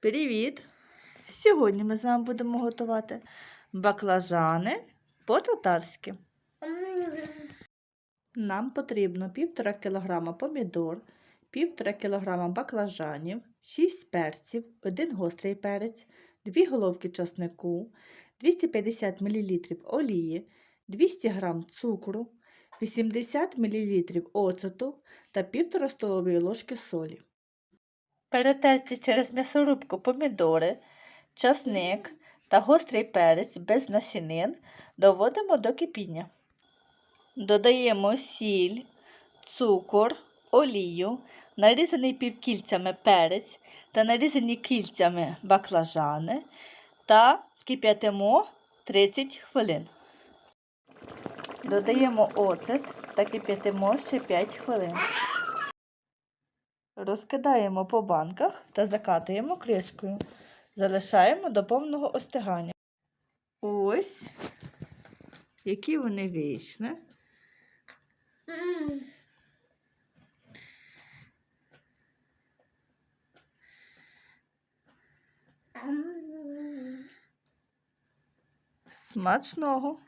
Привіт! Сьогодні ми з вами будемо готувати баклажани по-татарськи. Нам потрібно 1,5 кг помідор, 1,5 кг баклажанів, 6 перців, 1 гострий перець, 2 головки чеснику, 250 мл олії, 200 г цукру, 80 мл оцету та 1,5 столової ложки солі. Перетерті через м'ясорубку помідори, часник та гострий перець без насінин доводимо до кипіння. Додаємо сіль, цукор, олію, нарізаний півкільцями перець та нарізані кільцями баклажани та кип'ятимо 30 хвилин. Додаємо оцет та кип'ятимо ще 5 хвилин. Розкидаємо по банках та закатуємо кришкою. Залишаємо до повного остигання. Ось, які вони вийшли. Смачного!